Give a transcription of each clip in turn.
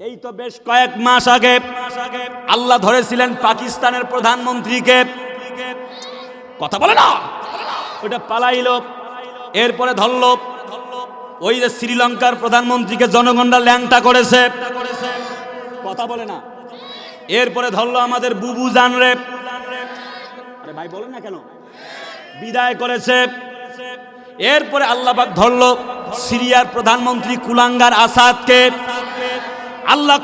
এই তো বেশ কয়েক মাস আগে আল্লাহ ধরেছিলেন পাকিস্তানের প্রধানমন্ত্রীকে। কথা বলে না? ওটা পালাইল, এরপরে ধরল, ওই যে শ্রীলঙ্কার প্রধানমন্ত্রীকে জনগণরা ল্যাংটা করেছে। কথা বলে না? এরপরে ধরলো আমাদের বুবু জানরে। আরে ভাই, বলেন না কেন? বিদায় করেছে। এরপরে আল্লাহবাক ধরলো সিরিয়ার প্রধানমন্ত্রী কুলাঙ্গার আসাদকে। আল্লাহ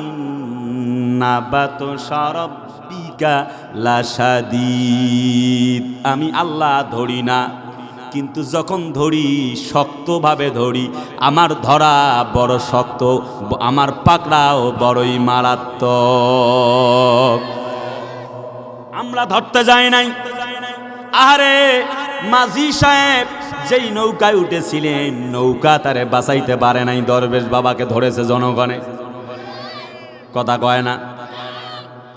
ইন্নাবাত সারাব্বিকা লাসাদিদ আমি আল্লাহ ধরি না, কিন্তু যখন ধরি, শক্তভাবে ধরি, আমার ধরা বড় শক্ত, আমার পাকড়াও বড়ই মারাত্মক। আমরা ধরতে যাই নাই। আরে মাঝি সাহেব, যেই নৌকায় উঠেছিলেন, নৌকা তারে বাঁচাইতে পারে নাই, দরবেশ বাবাকে ধরেছে জনগণে। কথা কয় না?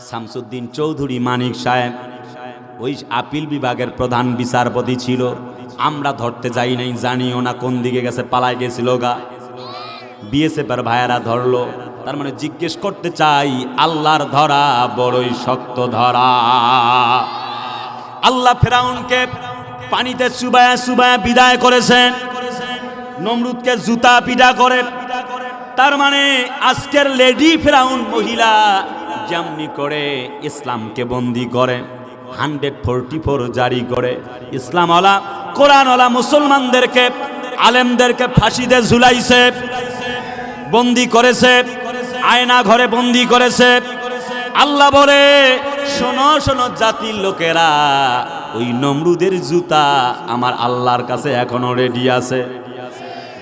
শামসুদ্দিন চৌধুরী মানিক সাহেব, ওই আপিল বিভাগের প্রধান বিচারপতি ছিল। আমরা ধরতে যাই নাই, জানিও না কোন দিকে গেছে, পালায় গেছিল গা। বিএসএফের ভাইয়ারা ধরলো, তার মানে জিজ্ঞেস করতে চাই, আল্লাহর ধরা বড়ই শক্ত ধরা। আল্লাহ ফেরাউনকে পানিতে চুবায়া চুবায়া বিদায় করেছেন। নমরুদকে জুতা পিটা করে। তার মানে আজকের লেডি ফেরাউন মহিলা যেমনি করে ইসলামকে বন্দি করে, হান্ড্রেড ফোরটি ফোর জারি করে। ইসলামওয়ালা, কোরআনওয়ালা মুসলমানদেরকে, আলেমদেরকে ফাঁসিতে ঝুলাইছে, বন্দি করেছে, আয়না ঘরে বন্দি করেছে। আল্লাহ বলে, শোনো শোনো জাতির লোকেরা ওই নমরুদের জুতা আমার আল্লাহর কাছে এখনও রেডি আছে।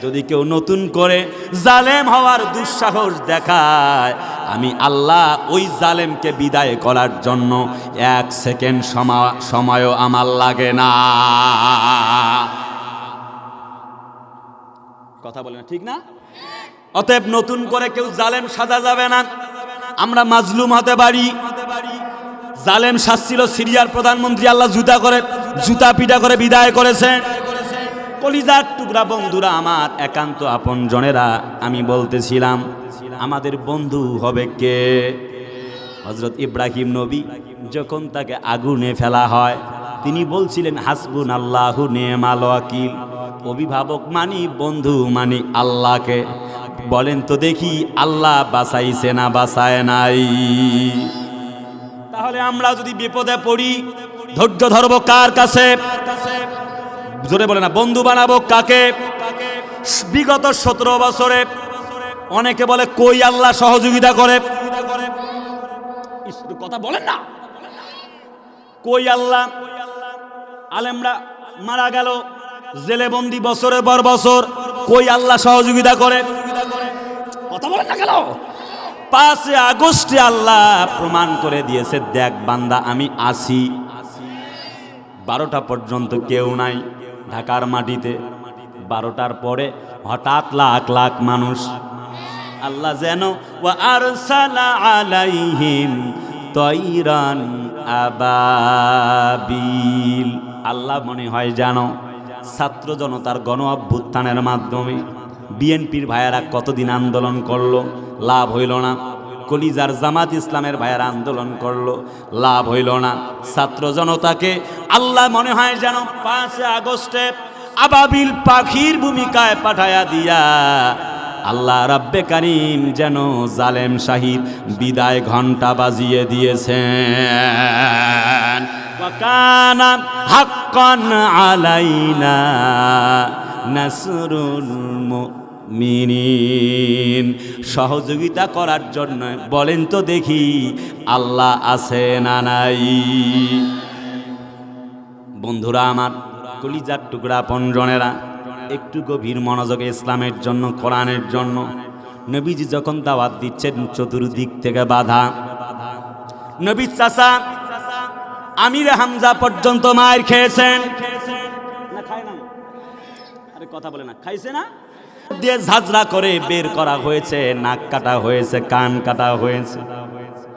যদি কেউ নতুন করে জালেম হওয়ার দুঃসাহস দেখায়, আমি আল্লাহ ওই জালেমকে বিদায় করার জন্য এক সেকেন্ড সমা- সময়ও আমার লাগে না। কথা বলে না, ঠিক না? অতএব নতুন করে কেউ জালেম সাজা যাবে না। আমরা মাজলুম হতে পারি। জালেম শাস্ছিল সিরিয়ার প্রধানমন্ত্রী আল্লাহ জুতা করে, জুতা পিটা করে বিদায় করেছেন কলিজার টুকরা বন্ধুরা আমার, একান্ত আপন জনেরা, আমি বলতেছিলাম, আমাদের বন্ধু হবে কে? হজরত ইব্রাহিম নবী, যখন তাকে আগুনে ফেলা হয়, তিনি বলছিলেন হাসবুন আল্লাহু নেমাল অভিভাবক মানি, বন্ধু মানি আল্লাহকে। বলেন তো দেখি, আল্লাহ বাঁচাইছে না বাঁচায় নাই। তাহলে আমরা যদি বিপদে পড়ি, ধৈর্য ধরবো কার কাছে? জোরে বলে না, বন্ধু বানাবো কাকে? বিগত সতেরো বছরে অনেকে বলে, কই আল্লাহ সহযোগিতা করে? কথা বলেন না। কই আল্লাহ? আলেমরা মারা গেল জেলে বন্দি বছরের পর বছর, কই আল্লাহ সহযোগিতা করে? কথা বলেন না গেল পাঁচে আগস্টে আল্লাহ প্রমাণ করে দিয়েছে, দেখ বান্দা, আমি আসি বারোটা পর্যন্ত কেউ নাই ঢাকার মাটিতে। বারোটার পরে হঠাৎ লাখ লাখ মানুষ। আল্লাহ যেন আল্লাহ মনে হয় জানো ছাত্র জনতার গণ অভ্যুত্থানের মাধ্যমে বিএনপির ভাইয়ারা কতদিন আন্দোলন করল? লাভ হইল না। কলিজার জামাত ইসলামের ভাইয়ারা আন্দোলন করল। লাভ হইল না। ছাত্র জনতাকে আল্লাহ মনে হয় যেন পাঁচে আগস্টে আবাবিল পাখির ভূমিকায় পাঠায়া দিয়া আল্লাহ রাব্বে কারিম যেন জালেম শাহিদ বিদায় ঘণ্টা বাজিয়ে দিয়েছেন। ওয়াকানা হাক্কান আলাইনা নাসরুল মুমিনিন। সহযোগিতা করার জন্য বলেন তো দেখি, আল্লাহ আছে না নাই। বন্ধুরা আমার, কলিজার টুকরা পঞ্জনেরা একটু গভীর মনোযোগে ইসলামের জন্য, কোরআনের জন্য, নবীজি যখন দাওয়াত দিচ্ছেন চতুর্দিক থেকে বাধা, নবী চাষা আমির হামজা পর্যন্ত মায়ের খেয়েছেন। না, খায় না আরে কথা বলে না, খাইছে না? দিয়ে ঝাঁঝরা করে বের করা হয়েছে, নাক কাটা হয়েছে, কান কাটা হয়েছে,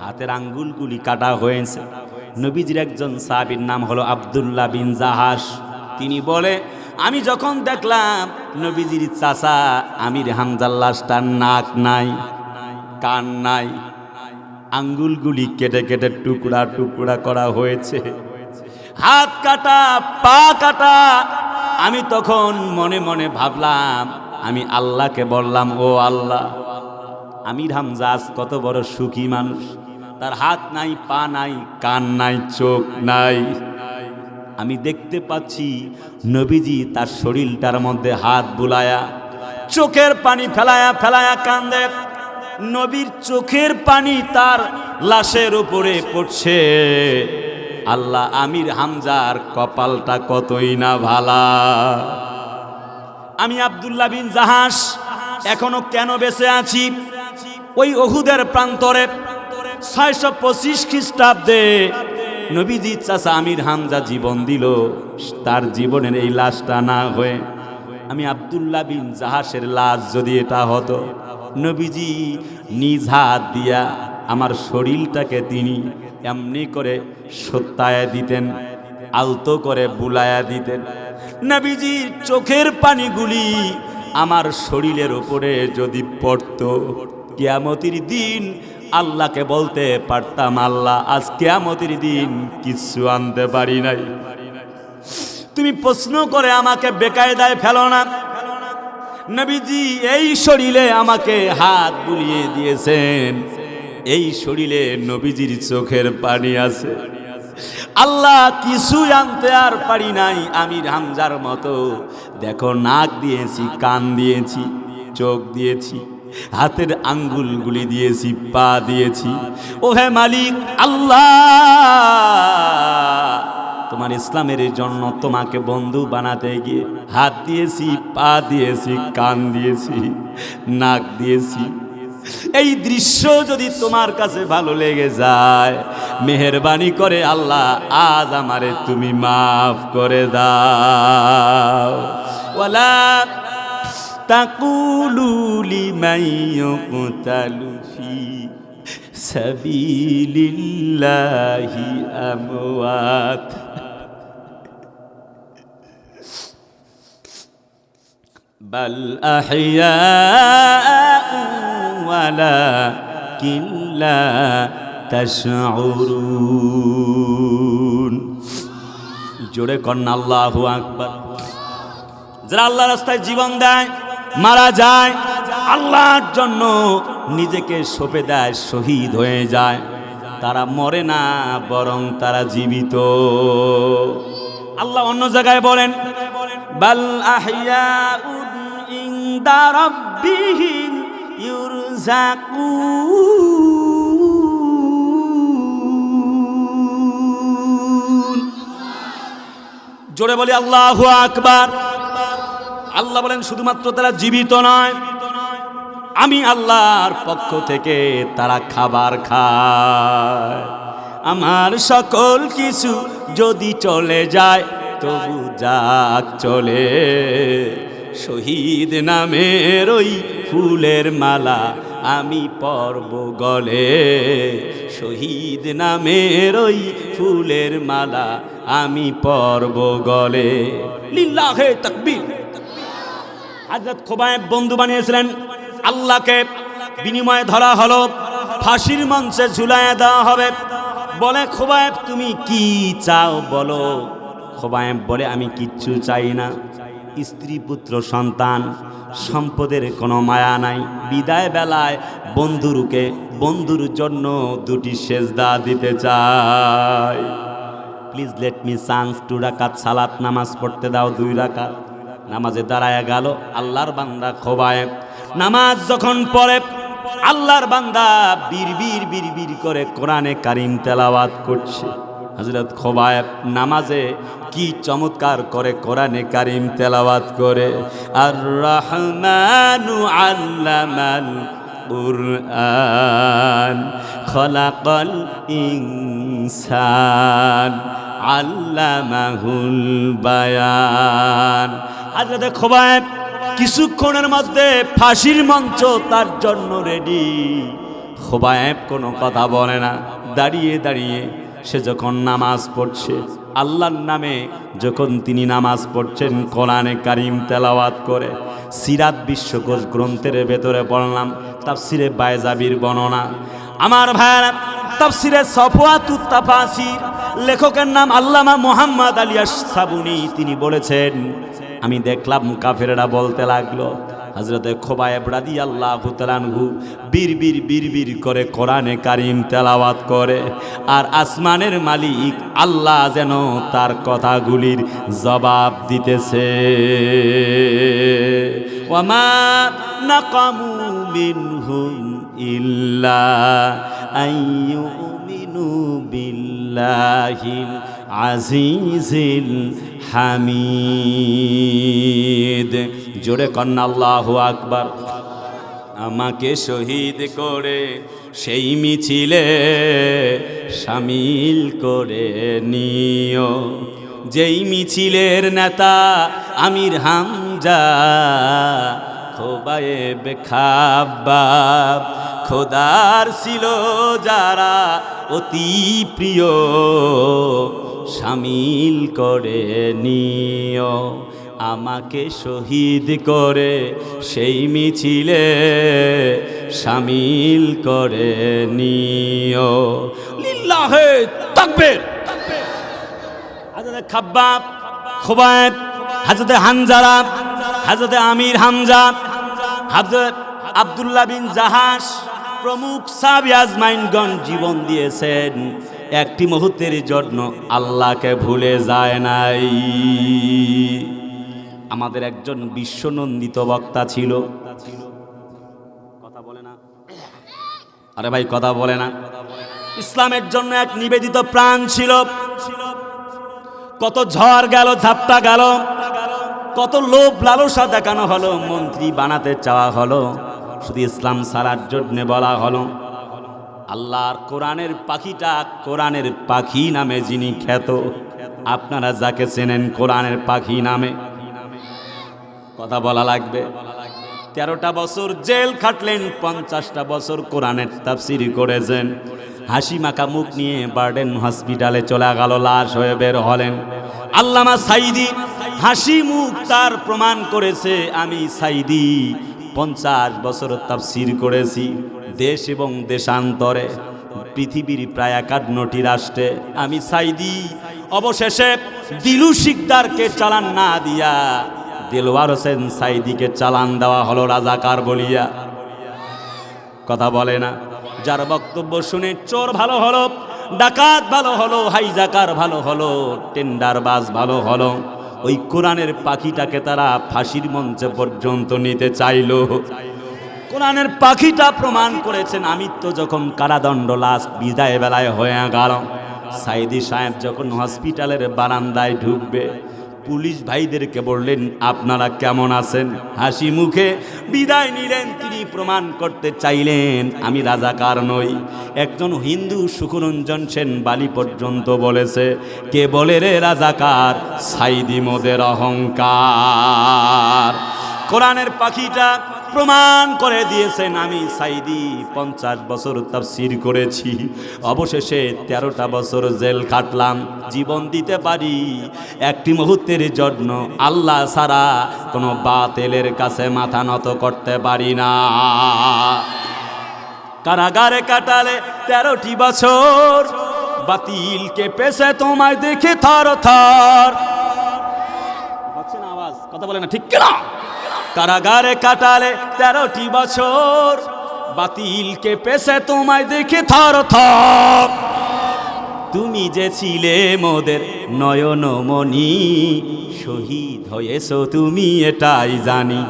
হাতের আঙ্গুলগুলি কাটা হয়েছে। নবীজির একজন সাহাবীর নাম হলো আব্দুল্লাহ বিন জাহাস তিনি বলে, আমি যখন দেখলাম নবীজির চাচা আমির হামজার লাশটার নাক নাই, কান নাই, আঙ্গুলগুলি কেটে কেটে টুকরা টুকরা করা হয়েছে, হাত কাটা, পা কাটা, আমি তখন মনে মনে ভাবলাম আমি আল্লাহকে বললাম, ও আল্লাহ আমির হামজাজ কত বড় সুখী মানুষ। তার হাত নাই, পা নাই, কান নাই, চোখ নাই। আমি দেখতে পাচ্ছি নবীজি তার শরীরটার মধ্যে হাত বুলায়া, চোখের পানি ফেলায়া ফেলায়া কান্দে। নবীর চোখের পানি তার লাশের উপরে পড়ছে। আল্লাহ আমির হামজার কপালটা কতই না ভালা। আমি আব্দুল্লাহ বিন জাহাস এখনও কেন বেঁচে আছি? ওই অহুদের প্রান্তরে ছয়শো পঁচিশ খ্রিস্টাব্দে নবীজি চাচা আমির হামজা জীবন দিল। তার জীবনের এই লাশটা না হয়ে আমি আব্দুল্লাহ বিন জাহাসের লাশ যদি এটা হতো, নবীজি নিজ হাত দিয়া আমার শরীরটাকে তিনি এমনি করে সত্যায় দিতেন। আলতো করে বুলায়া দিতেন। নবীজির চোখের পানিগুলি আমার শরীরের ওপরে যদি পড়তো, কিয়ামতির দিন আল্লাহকে বলতে পারতাম, আল্লাহ, আজ কিয়ামতির দিন কিচ্ছু আনতে পারি নাই। তুমি প্রশ্ন করে আমাকে বেকায়দায় ফেলো না। নবীজি এই শরীরে আমাকে হাত বুলিয়ে দিয়েছেন। এই শরীরে নবীজির চোখের পানি আছে। আল্লাহ কিছু আনতে আর পারি নাই আমি হামজার মতো। দেখো নাক দিয়েছি, কান দিয়েছি, চোখ দিয়েছি, হাতের আঙ্গুলগুলি দিয়েছি, পা দিয়েছি। ও হে মালিক, আল্লাহ! তোমার ইসলামের জন্য তোমাকে বন্ধু বানাতে গিয়ে হাত দিয়েছি, পা দিয়েছি, কান দিয়েছি, নাক দিয়েছি এই দৃশ্য যদি তোমার কাছে ভালো লেগে যায় মেহরবানি করে আল্লাহ আজ আমারে তুমি মাফ করে দাও ওয়ালা তাকুলু লিমান ইয়ুকতালু ফি সাবিলিল্লাহি আমওয়াত بل أحياء ولكن لا تشعرون জোরে কন্যা আল্লাহু আকবার যারা আল্লাহ রাস্তায় জীবন দেয় মারা যায় আল্লাহর জন্য নিজেকে সঁপে দেয় শহীদ হয়ে যায় তারা মরে না বরং তারা জীবিত আল্লাহ অন্য জায়গায় বলেন বাল আহইয়াউন ইনদা রাব্বিহিম ইউরজাকুন জোরে বলি, আল্লাহ আকবার। আল্লাহ বলেন, শুধুমাত্র তারা জীবিত নয়, আমি আল্লাহর পক্ষ থেকে তারা খাবার খায়। আমার সকল কিছু যদি চলে যায়, তবু যাক চলে। শহীদ নামের ওই ফুলের মালা আমি পর্ব গলে শহীদ নামের ওই ফুলের মালা, আমি পর্ব গলে। লিল্লাহে তাকবীর। বন্ধু বানিয়েছিলেন। আল্লাহকে বিনিময়ে ধরা হলো। ফাঁসির মঞ্চে ঝুলাইয়া দেওয়া হবে। বলে, খোবায়েব, তুমি কি চাও বলো? খোবায়েব বলে, আমি কিচ্ছু চাই না। স্ত্রী পুত্র সন্তান, সম্পদের কোনো মায়া নাই। বিদায় বেলায় বন্ধুরুকে বন্ধুর জন্য দুটি সেজদা দিতে চাই। Please let me chance two রাকাত সালাত নামাজ পড়তে দাও দুই রাকাত নামাজে দাঁড়ায় গেল, আল্লাহর বান্দা খোবায়। নামাজ যখন পড়ে, আল্লাহর বান্দা বীর বীর বীর বীর করে কোরআনে কারিম তেলাওয়াত করছে। হজরত খোবায় নামাজে কি চমৎকার করে কোরআনে কারিম তেলাওয়াত করে আর রহমানু আল্লামাল কুরআন, খলাকল ইনসান, আল্লামাহুল বায়ান। হাজরতে খোবায়েব কিছুক্ষণের মধ্যে ফাঁসির মঞ্চ তার জন্য রেডি খোবায়েব কোনো কথা বলে না। দাঁড়িয়ে দাঁড়িয়ে সে যখন নামাজ পড়ছে, আল্লাহর নামে যখন তিনি নামাজ পড়ছেন, কোরআনে কারিম তেলাওয়াত করে, সিরাত বিশ্বকোষ গ্রন্থের ভেতরে পড়লাম, তাফসিরে বায়জাবির বর্ণনা। আমার ভাইয়ারা, তাফসিরে সফওয়াতুত্তাফাসির লেখকের নাম আল্লামা মোহাম্মদ আলিয়া সাবুনি তিনি বলেছেন আমি দেখলাম কাফেরেরা বলতে লাগল হজরতে খোবায়েব রাদি আল্লাহ তালানহু বীর বীর বীর বীর করে কোরআনে কারিম তেলাওয়াত করে, আর আসমানের মালিক আল্লাহ যেন তার কথাগুলির জবাব দিতেছে। নাকামু ইল্লা বিল্লাহিল আজিজিল হামিদ। জোরে কন্যা, আল্লাহ আকবার। আমাকে শহীদ করে সেই মিছিলে সামিল করে নিও। যেই মিছিলের নেতা আমির হামজা, খোবায়ে বেখাবাব খোদার ছিল যারা অতি প্রিয়। সামিল করে নিও, আমাকে শহীদ করে সেই মিছিলে সামিল করে নিও। লিল্লাহে তাকবীর। খাব্বাব খোবায়েব হাজরতে হানজারা, হাজরতে আমির হামজা, হাজরত আব্দুল্লাহ বিন জাহাস প্রমুখ সাবি আজমাইনগণ জীবন দিয়েছেন। একটি মুহূর্তের জন্য আল্লাহকে ভুলে যায় নাই। আমাদের একজন বিশ্বনন্দিত বক্তা ছিল। কথা বলে না। আরে ভাই, কথা বলে না। ইসলামের জন্য এক নিবেদিত প্রাণ ছিল। কত ঝড় গেল, ঝাপটা গেল। কত লোভ, লালসা দেখানো হলো। মন্ত্রী বানাতে চাওয়া হলো। শুধু ইসলাম সারার জন্য বলা হলো। আল্লাহর কোরআনের পাখিটা কোরআনের পাখি নামে যিনি খ্যাত। আপনারা যাকে চেনেন কোরআনের পাখি নামে। কথা বলা লাগবে। তেরোটা বছর জেল খাটলেন, পঞ্চাশটা বছর কোরআনের তাফসিরি করেছেন। হাসি মাখা মুখ নিয়ে বার্ডেন হসপিটালে চলে গেল, লাশ হয়ে বের হলেন। আল্লামা সাইদি হাসি মুখ তার প্রমাণ করেছে, আমি সাইদি পঞ্চাশ বছর তাফসির করেছি। দেশ এবং দেশান্তরে, পৃথিবীর প্রায় একান্নটি রাষ্ট্রে। আমি সাইদি অবশেষে দিলু শিকদারকে চালান না দিয়া, দেলোয়ার হোসেন সাইদিকে চালান দেওয়া হলো রাজাকার বলিয়া। কথা বলে না, যার বক্তব্য শুনে চোর ভালো হলো, ডাকাত ভালো হলো, হাইজাকার ভালো হলো টেন্ডার বাজ ভালো হলো, ওই কোরআনের পাখিটাকে তারা ফাঁসির মঞ্চে পর্যন্ত নিতে চাইলো। কোরআনের পাখিটা প্রমাণ করেছেন আমি তো যখন কারাদণ্ড লাস্ট বিদায় বেলায় হয়ে গেল সাইদি সাহেব যখন হসপিটালের বারান্দায় ঢুকবে, পুলিশ ভাইদেরকে বললেন, আপনারা কেমন আছেন? হাসি মুখে বিদায় নিলেন, তিনি প্রমাণ করতে চাইলেন, আমি রাজাকার নই। একজন হিন্দু সুখরঞ্জন সেন বালি পর্যন্ত বলেছে, কে বলে রে রাজাকার? সাইদি মোদের অহংকার। কোরআনের পাখিটা প্রমাণ করে দিয়েছেন, আমি সাইদি পঞ্চাশ বছর তাফসির করেছি। অবশেষে তেরোটা বছর জেল কাটলাম, জীবন দিতে পারি একটি মুহূর্তের জন্য। আল্লাহ ছাড়া কোনো বাতেলের কাছে মাথা নত করতে পারি না। কারাগারে কাটালে তেরোটি বছর, বাতিলকে পেছে তোমায় দেখে থর থর। আওয়াজ, কথা বলে না, ঠিক কিনা? কারাগারে কাটালে তেরোটি বছর। বাতিলকে পেশে তোমায় দেখে থর তুমি যে ছিলে মোদের নয়নমণি, শহীদ হয়েছো তুমি এটাই জানি।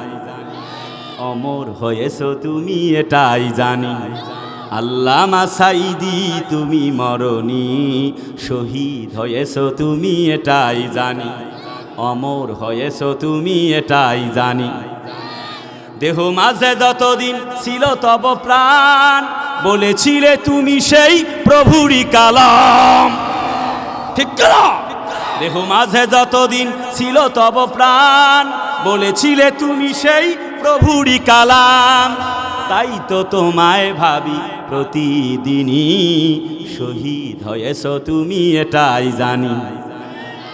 অমর হয়েছো তুমি এটাই জানি। আল্লামা সাইদি তুমি মরণি, শহীদ হয়েছো তুমি এটাই জানি। অমর হয়েছো তুমি এটাই জানি। দেহ মাঝে যতদিন ছিল তব প্রাণ, বলেছিলে তুমি সেই প্রভুরই কালাম। ঠিক দেহ মাঝে যতদিন ছিল তব প্রাণ, বলেছিলে তুমি সেই প্রভুরই কালাম। তাই তো তোমায় ভাবি প্রতিদিনই শহীদ হয়েছ তুমি এটাই জানি।